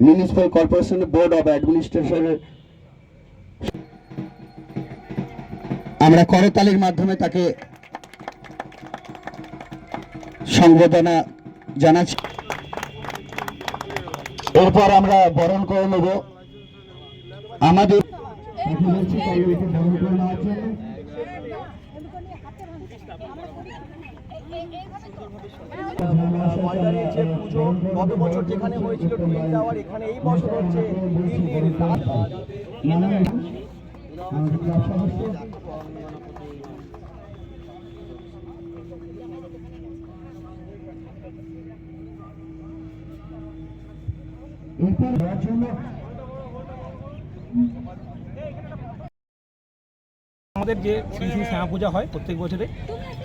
মুনিসিপাল কর্পোরেশনের board of অ্যাডমিনিস্ট্রেশনের আমরা করতালির মাধ্যমে তাকে সংবর্ধনা জানাচ্ছি এরপর আমরা বরণ করে নেব আমাদের পুজো, গত বছর যেখানে হয়েছিল টুইন টাওয়ার এখানে এই বছর হচ্ছে আমাদের যে শ্রী শ্রী শ্যামা পূজা হয় প্রত্যেক বছরে,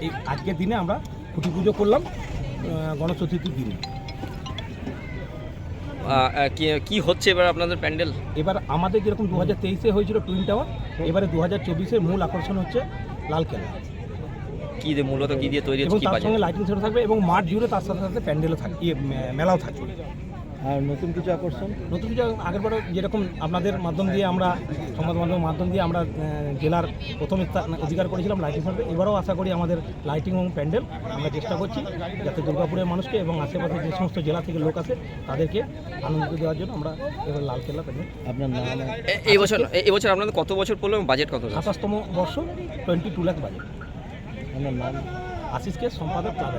এই আজকের দিনে আমরা খুঁটি পুজো করলাম। গণেশ চতুর্থীর দিনে। কি কি হচ্ছে এবার আপনাদের প্যান্ডেল? এবার আমাদের যেরকম দু হাজার তেইশে হয়েছিল টুইন টাওয়ার এবারে দু হাজার চব্বিশের মূল আকর্ষণ হচ্ছে লাল কেলা। কি দিয়ে মূলত কি দিয়ে তৈরি হচ্ছে তার সঙ্গে লাইটিং থাকবে এবং মাঠ জুড়ে তার সাথে সাথে প্যান্ডেলও থাকবে ইয়ে, মেলাও থাকবে। আর নতুন কিছু আকর্ষণ? নতুন কিছু আগেরবারও যেরকম আপনাদের মাধ্যম দিয়ে আমরা সংবাদ মাধ্যমের মাধ্যম দিয়ে আমরা জেলার প্রথম অধিকার করেছিলাম লাইটিং সার্ভে এবারও আশা করি আমাদের লাইটিং এবং প্যান্ডেল আমরা চেষ্টা করছি যাতে দুর্গাপুরের মানুষকে এবং আশেপাশে যে সমস্ত জেলা থেকে লোক আছে তাদেরকে আনন্দ দেওয়ার জন্য আমরা এবার লালকেল্লা প্যান্ডেল। আপনার নাম এই বছর এই বছর আপনাদের কত বছর পড়ল এবং বাজেট কত সাতাশতম বর্ষ টোয়েন্টি টু লাখ বাজেট আপনার নাম? আশিসকে সম্পাদক ক্লাব